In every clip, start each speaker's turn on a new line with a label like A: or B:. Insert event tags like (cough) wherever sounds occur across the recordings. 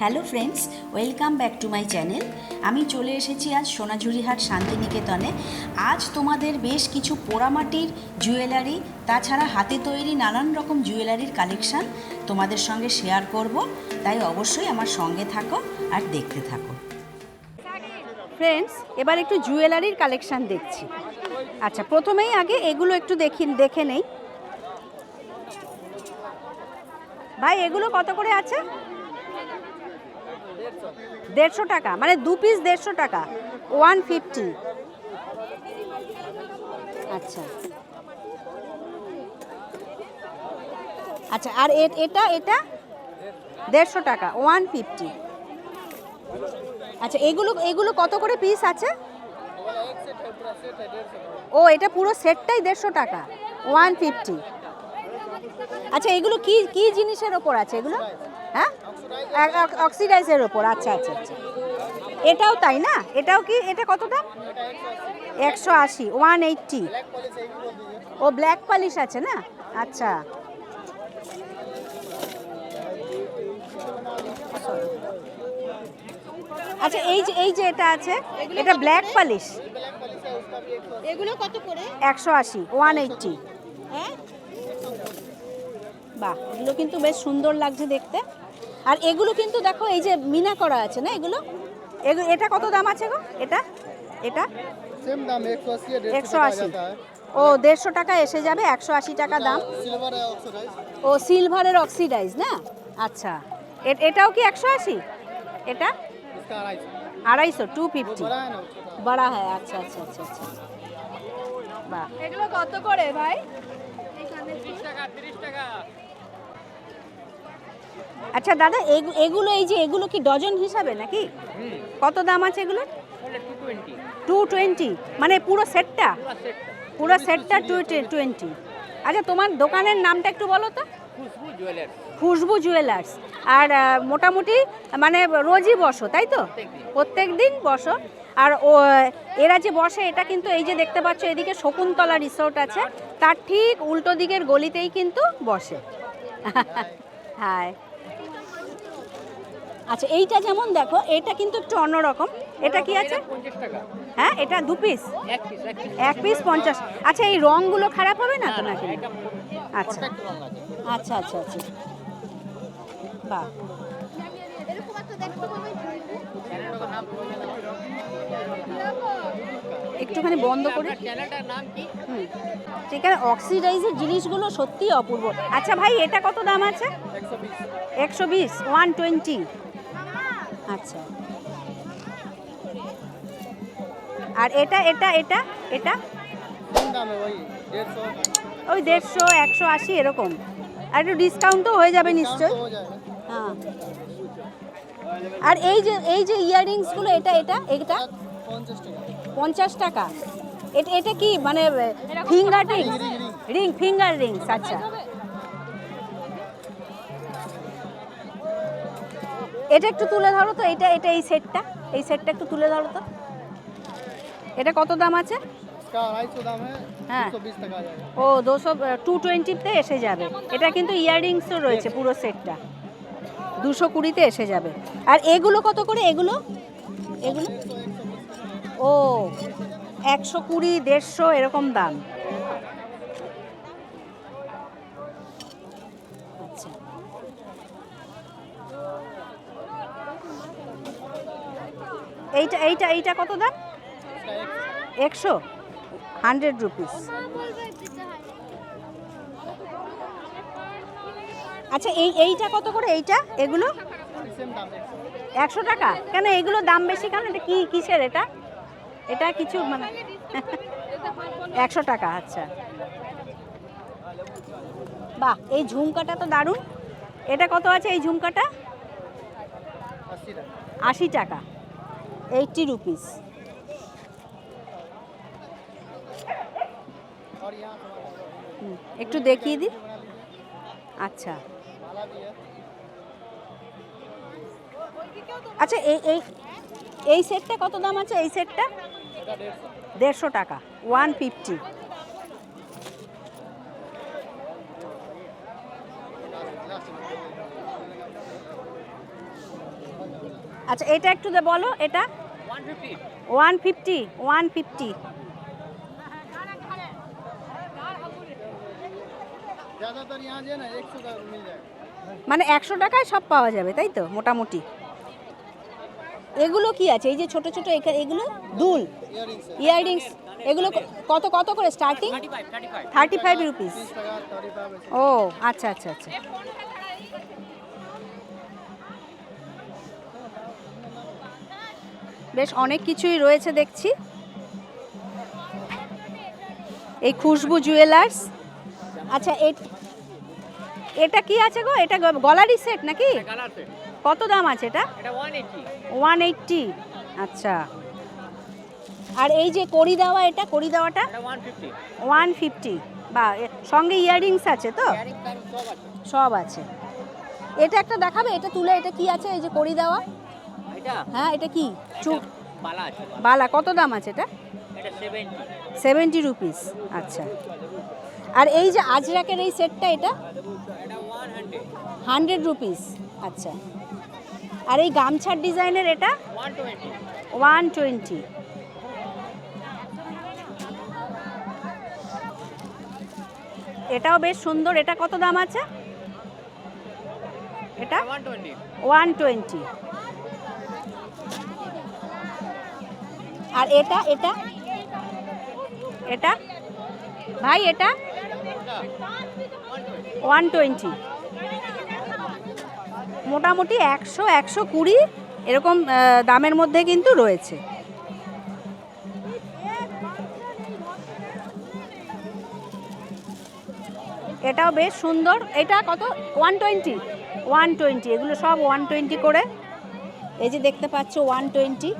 A: Hello friends, welcome back to my channel. আমি চলে এসেছি আজ সোনাঝুরিহাট শান্তিনিকেতনে। আজ তোমাদের বেশ কিছু পোড়ামাটির জুয়েলারি, তাছাড়া হাতে তৈরি নানান রকম জুয়েলারির কালেকশান তোমাদের সঙ্গে শেয়ার করব। তাই অবশ্যই আমার সঙ্গে থাকো আর দেখতে থাকো। ফ্রেন্ডস, এবার একটু জুয়েলারির কালেকশান দেখছি। আচ্ছা প্রথমেই আগে এগুলো একটু দেখি, দেখে নেই। ভাই, এগুলো কত করে আছে? দেড়শো টাকা মানে দু পিস দেড়শো টাকা ওয়ান ফিফটি আচ্ছা। আচ্ছা আর এটা এটা? দেড়শো টাকা ওয়ান ফিফটি আচ্ছা এগুলো এগুলো কত করে পিস আছে? ও, এটা পুরো সেটটাই দেড়শো টাকা ওয়ান ফিফটি আচ্ছা এগুলো কি কি জিনিসের ওপর আছে এগুলো? হ্যাঁ? অক্সিডাইজের ওপর আচ্ছা আচ্ছা আচ্ছা। এটাও তাই না? এটাও কি এটা কত দাম? একশো আশি ওয়ান এইটটি ও ব্ল্যাক পালিশ আছে না? আচ্ছা। আচ্ছা এই যে এই যে এটা আছে এটা ব্ল্যাক পালিশ
B: এগুলো কত করে?
A: একশো আশি ওয়ান এইটটি
B: হ্যাঁ?
A: বাহ এগুলো কিন্তু বেশ সুন্দর লাগছে দেখতে। আর এগুলো কিন্তু দেখো এই যে মিনা করা আছে না এগুলো? এগুলো এটা কত দাম আছে গো? এটা? এটা? একশো আশি ও 150 টাকা এসে যাবে 180 টাকা দাম। ও সিলভারের অক্সিডাইজ না? আচ্ছা। এটাও কি 180 এটা?
C: 250 250
A: বড়া হ্যাঁ আচ্ছা আচ্ছা আচ্ছা আচ্ছা। বাহ।
B: এগুলো কত করে ভাই? 30 টাকা 30 টাকা।
A: আচ্ছা দাদা এগু- এগুলো এই যে এগুলো কি ডজন হিসাবে নাকি? কত দাম আছে এগুলো? টু টোয়েন্টি মানে পুরো সেটটা? পুরো সেটটা। টু টোয়েন্টি আচ্ছা তোমার দোকানের নামটা একটু বলো তো। খুশবু জুয়েলার্স আর মোটামুটি মানে রোজই বসো তাই তো? প্রত্যেক দিন। বসো। আর ও এরা যে বসে এটা কিন্তু এই যে দেখতে পাচ্ছ এদিকে শকুন্তলা রিসোর্ট আছে। তার ঠিক উল্টো দিকের গলিতেই কিন্তু বসে। হ্যাঁ আচ্ছা এইটা যেমন দেখো এটা কিন্তু একটু অন্যরকম এটা কি আছে? হ্যাঁ এটা দু পিস এক পিস পঞ্চাশ। আচ্ছা এই রঙগুলো খারাপ হবে না তো নাকি আচ্ছা। আচ্ছা আচ্ছা আচ্ছা। বাহ। একটুখানি বন্ধ করে। সেখানে অক্সিডাইজের জিনিসগুলো সত্যিই অপূর্ব। আচ্ছা ভাই এটা কত দাম আছে? একশো বিশ। ওয়ান টোয়েন্টি আচ্ছা। আর এটা এটা এটা এটা? ওই দেড়শো একশো আশি এরকম। আর একটু ডিসকাউন্টও হয়ে যাবে নিশ্চয়ই। হ্যাঁ আর এই যে এই যে ইয়াররিংসগুলো এটা এটা এটা পঞ্চাশ টাকা। এটা এটা কি মানে finger ring ring finger rings আচ্ছা। এটা একটু তুলে ধরো তো এটা এটা এই সেটটা এই সেটটা একটু তুলে ধরো তো। এটা কত দাম আছে?
C: হ্যাঁ।
A: ও দুশো টু টোয়েন্টিতে এসে যাবে। এটা কিন্তু ইয়াররিংসও রয়েছে পুরো সেটটা দুশো কুড়িতে এসে যাবে। আর এগুলো কত করে? এগুলো? এগুলো? ও একশো কুড়ি দেড়শো এরকম দাম। এইটা এইটা এইটা কত দাম? একশো? Hundred rupees. আচ্ছা এই, এইটা কত করে এইটা? এগুলো? একশো টাকা। কেন, এগুলো দাম বেশি কেন? এটা কী, কিসের এটা? এটা কিছু মানে (laughs) একশো টাকা আচ্ছা। বাহ, এই ঝুমকাটা তো দারুণ। এটা কত আছে এই ঝুমকাটা? আশি টাকা। এইটি রুপিস একটু দেখিয়ে দিই। আচ্ছা। আচ্ছা এই এই এই সেটটা কত দাম আছে? এই সেটটা দেড়শো টাকা ওয়ান ফিফটি আচ্ছা এটা একটু দে বলো এটা? ওয়ান ফিফটি ওয়ান ফিফটি মানে একশো টাকায় সব পাওয়া যাবে তাই তো? মোটামুটি। এগুলো কি আছে? এই যে ছোট ছোট এগুলো? দুল। ইয়াররিংস এগুলো কত কত করে স্টার্টিং থার্টি ফাইভ রুপিস ও আচ্ছা আচ্ছা আচ্ছা। বেশ অনেক কিছুই রয়েছে দেখছি। এই খুশবু জুয়েলার্স আচ্ছা এটা কি আছে গো? এটা গ- গলারই সেট নাকি? কত দাম আছে এটা? ওয়ান এইটটি আচ্ছা। আর এই যে করি দেওয়া এটা করি দেওয়াটা? ওয়ান ফিফটি বা সঙ্গে ইয়াররিংস আছে তো? সব আছে। এটা একটা দেখাবে? এটা তুলে এটা কি আছে? এই যে করি দেওয়া? হ্যাঁ এটা কি? চুপ বালা কত দাম আছে এটা? সেভেন্টি রুপিস আচ্ছা। আর এই যে আজরাকের এই সেটটা এটা? হান্ড্রেড রুপিস আচ্ছা। আর এই গামছার ডিজাইনের এটা? ওয়ান টোয়েন্টি এটাও বেশ সুন্দর। এটা কত দাম আছে? এটা? ওয়ান টোয়েন্টি আর এটা এটা? এটা? ভাই, এটা? One twenty. মোটামুটি একশো একশো কুড়ি, এরকম দামের মধ্যে কিন্তু রয়েছে। এটাও বেশ সুন্দর। এটা কত? One twenty. ওয়ান টোয়েন্টি, এগুলো সব ওয়ান টোয়েন্টি করে। এই যে দেখতে পাচ্ছ, ওয়ান টোয়েন্টি।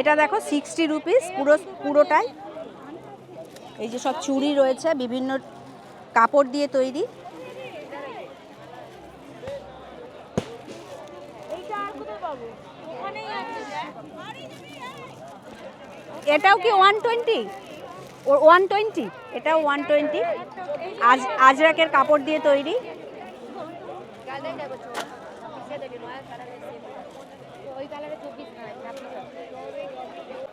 A: এটা দেখো সিক্সটি রুপিস পুরো, পুরোটাই। এই যে সব চুড়ি রয়েছে, বিভিন্ন কাপড় দিয়ে তৈরি। এটাও কি ওয়ান টোয়েন্টি ওয়ান টোয়েন্টি এটাও ওয়ান টোয়েন্টি আজ, আজরাকের কাপড় দিয়ে তৈরি।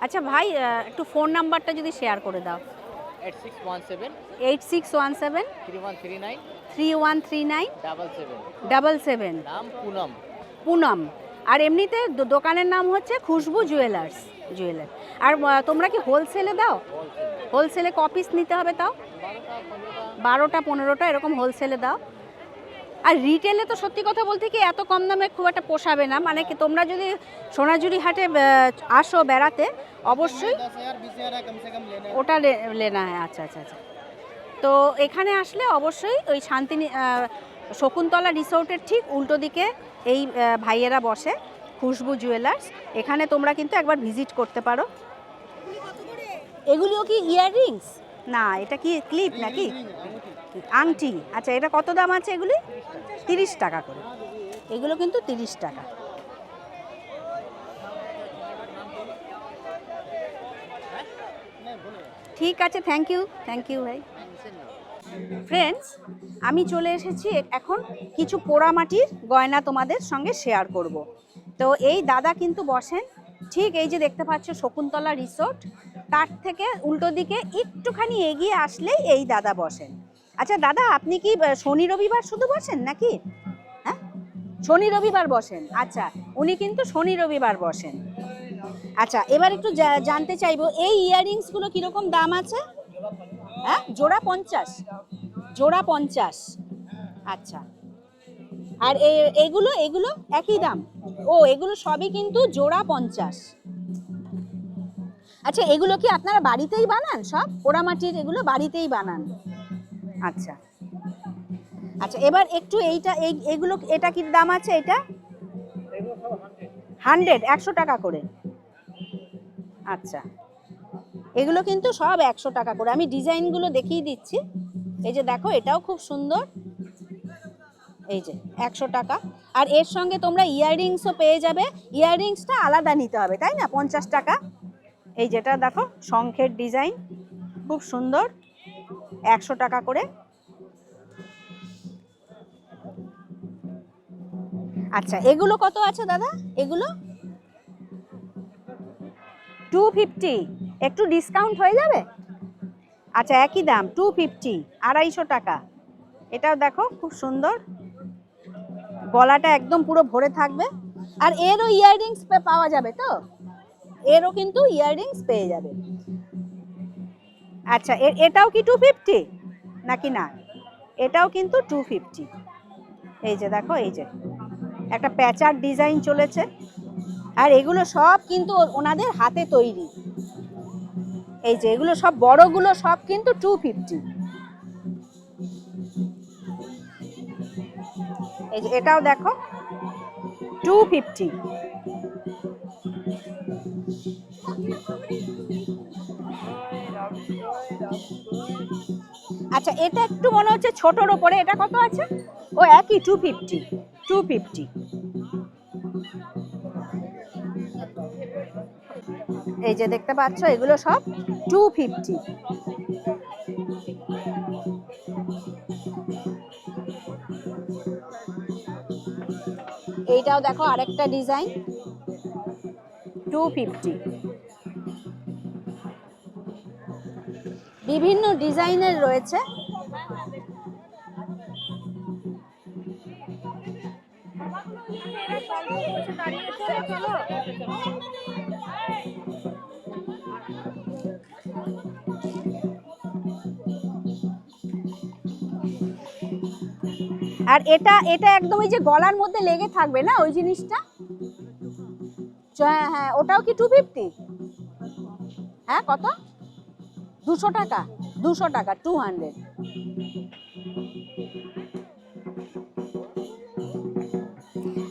A: আচ্ছা ভাই একটু ফোন নাম্বারটা যদি শেয়ার করে দাও।
D: Eight six one seven
A: eight six one seven
D: three one three nine
A: three one three nine
D: double seven
A: double seven
D: নাম পুনম।
A: পুনম। আর এমনিতে দোকানের নাম হচ্ছে খুশবু জুয়েলার্স জুয়েলার আর তোমরা কি হোলসেলে দাও? হোলসেলে কপিস নিতে হবে তাও? বারোটা পনেরোটা। এরকম হোলসেলে দাও। আর রিটেলে তো সত্যি কথা বলতে কি এত কম দামে খুব একটা পোষাবে না। মানে কি তোমরা যদি সোনাঝুরি হাটে আসো বেড়াতে অবশ্যই ওটা লেনা হ্যাঁ আচ্ছা আচ্ছা আচ্ছা। তো এখানে আসলে অবশ্যই ওই শান্তি শকুন্তলা রিসোর্টের ঠিক উল্টো দিকে এই ভাইয়েরা বসে খুশবু জুয়েলার্স এখানে তোমরা কিন্তু একবার ভিজিট করতে পারো। এগুলিও কি ইয়াররিংস না এটা কি ক্লিপ নাকি? আংটি? আচ্ছা এটা কত দাম আছে এগুলি? তিরিশ টাকা করে। এগুলো কিন্তু তিরিশ টাকা। ঠিক আছে থ্যাংক ইউ থ্যাংক ইউ ভাই। ফ্রেন্ডস আমি চলে এসেছি এখন কিছু পোড়ামাটির গয়না তোমাদের সঙ্গে শেয়ার করব। তো এই দাদা কিন্তু বসেন। ঠিক এই যে দেখতে পাচ্ছ শকুন্তলা রিসোর্ট, তার থেকে উল্টো দিকে একটুখানি এগিয়ে আসলেই এই দাদা বসেন। আচ্ছা দাদা, আপনি কি শনি রবিবার শুধু বসেন নাকি? হ্যাঁ? শনি রবিবার বসেন আচ্ছা উনি কিন্তু শনি রবিবার বসেন। আচ্ছা এবার একটু জানতে চাইব, এই ইয়াররিংসগুলো কীরকম দাম আছে? হ্যাঁ জোড়া পঞ্চাশ জোড়া পঞ্চাশ আচ্ছা। আর এগুলো এগুলো একই দাম, ও, এগুলো সবই কিন্তু জোড়া পঞ্চাশ। আচ্ছা এগুলো কি আপনারা বাড়িতেই বানান সব? পোড়ামাটির এগুলো বাড়িতেই বানান। আচ্ছা। আচ্ছা এবার একটু এইটা, এই, এগুলো, এটা কি দাম আছে এটা? হান্ড্রেড, একশো টাকা করে। আচ্ছা। এগুলো কিন্তু সব একশো টাকা করে। আমি ডিজাইনগুলো দেখিয়ে দিচ্ছি। এই যে দেখো, এটাও খুব সুন্দর। এই যে, একশো টাকা। আর এর সঙ্গে তোমরা ইয়াররিংসও পেয়ে যাবে। ইয়াররিংসটা আলাদা নিতে হবে, তাই না? পঞ্চাশ টাকা। এই যেটা দেখো, শঙ্খের ডিজাইন। খুব সুন্দর। একশো টাকা করে। আচ্ছা এগুলো কত আছে দাদা? এগুলো? টু ফিফটি একটু ডিসকাউন্ট হয়ে যাবে? আচ্ছা একই দাম টু ফিফটি আড়াইশো টাকা। এটাও দেখো, খুব সুন্দর। গলাটা একদম পুরো ভরে থাকবে। আর এরও ইয়াররিংস পাওয়া যাবে তো? এরও কিন্তু ইয়াররিংস পেয়ে যাবে। আচ্ছা এটাও কি টু ফিফটি নাকি না? এটাও কিন্তু টু ফিফটি এই যে দেখো, এই যে। একটা প্যাচার ডিজাইন চলেছে। আর এগুলো সব কিন্তু ওনাদের হাতে তৈরি। এই যে, এগুলো সব বড়গুলো সব কিন্তু টু ফিফটি এই যে, এটাও দেখো টু ফিফটি আচ্ছা এটা একটু মনে হচ্ছে ছোটর ওপরে। এটা কত আছে? ও, একই টু ফিফটি টু ফিফটি এই যে দেখতে পাচ্ছ, এগুলো সব টু ফিফটি এইটাও দেখো আরেকটা ডিজাইন। টু ফিফটি বিভিন্ন ডিজাইনের রয়েছে। আর এটা এটা একদম ওই যে গলার মধ্যে লেগে থাকবে না ওই জিনিসটা? হ্যাঁ হ্যাঁ ওটাও কি টু ফিফটি হ্যাঁ কত? দুশো টাকা দুশো টাকা টু হান্ড্রেড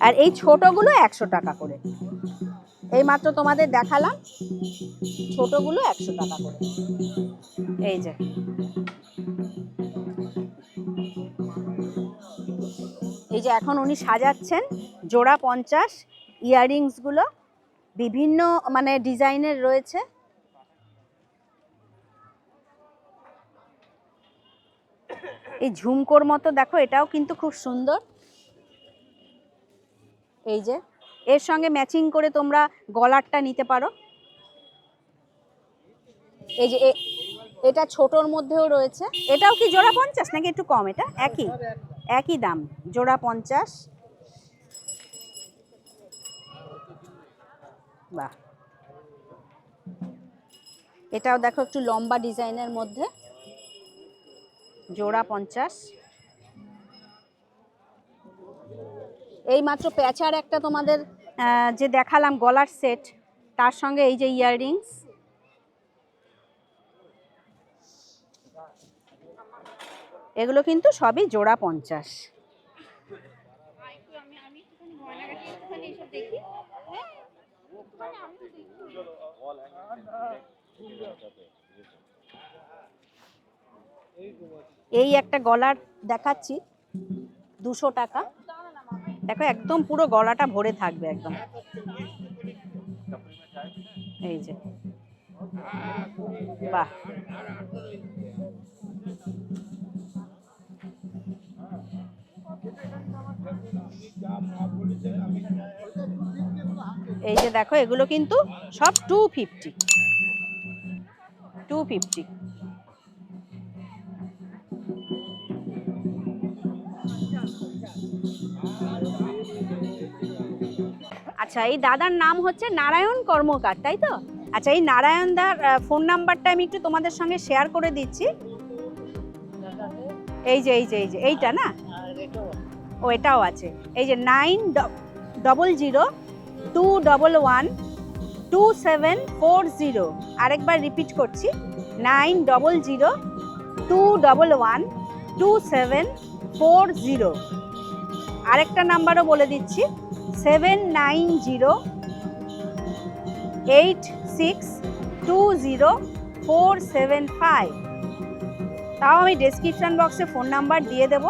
A: আর এই ছোটগুলো একশো টাকা করে। এই মাত্র তোমাদের দেখালাম, ছোটগুলো একশো টাকা করে। এই যে। এই যে এখন উনি সাজাচ্ছেন জোড়া পঞ্চাশ, ইয়াররিংসগুলো, বিভিন্ন মানে ডিজাইনের রয়েছে। এই ঝুমকোর মতো, দেখো এটাও কিন্তু খুব সুন্দর। এই যে, এর সঙ্গে ম্যাচিং করে তোমরা গলারটা নিতে পারো। এই যে এটা ছোটর মধ্যেও রয়েছে। এটাও কি জোড়া পঞ্চাশ নাকি একটু কম? এটা একই একই দাম, জোড়া পঞ্চাশ। বাহ। এটাও দেখো একটু লম্বা ডিজাইনের মধ্যে। জোড়া পঞ্চাশ। এই মাত্র প্যাচার একটা তোমাদের যে দেখালাম গলার সেট, তার সঙ্গে এই যে ইয়াররিংস। এগুলো কিন্তু সবই জোড়া পঞ্চাশ। এই একটা গলার দেখাচ্ছি, দুশো টাকা। দেখো, একদম পুরো গলাটা ভরে থাকবে একদম। এই যে। বাহ। এই যে দেখো, এগুলো কিন্তু সব টু ফিফটি টু ফিফটি আচ্ছা এই দাদার নাম হচ্ছে নারায়ণ কর্মকার, তাই তো? আচ্ছা এই নারায়ণ দার ফোন নাম্বারটা আমি একটু তোমাদের সঙ্গে শেয়ার করে দিচ্ছি। এই যে এই যে এই যে, এইটা না? ও, এটাও আছে। এই যে nine double zero two double one two seven four zero আরেকবার রিপিট করছি। Nine double zero two double one two seven four zero আরেকটা নাম্বারও বলে দিচ্ছি। Seven nine zero eight six two zero four seven five তাও আমি description বক্সে phone number দিয়ে দেব।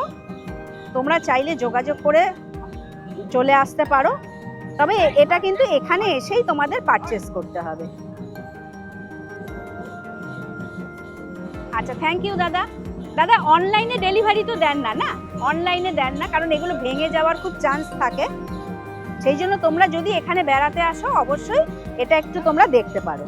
A: তোমরা চাইলে যোগাযোগ করে চলে আসতে পারো। তবে এটা কিন্তু এখানে এসেই তোমাদের পারচেস করতে হবে। আচ্ছা থ্যাংক ইউ দাদা। দাদা অনলাইনে ডেলিভারি তো দেন না না? অনলাইনে দেন না, কারণ এগুলো ভেঙে যাওয়ার খুব চান্স থাকে। সেই জন্য তোমরা যদি এখানে বেড়াতে আসো অবশ্যই এটা একটু তোমরা দেখতে পারো।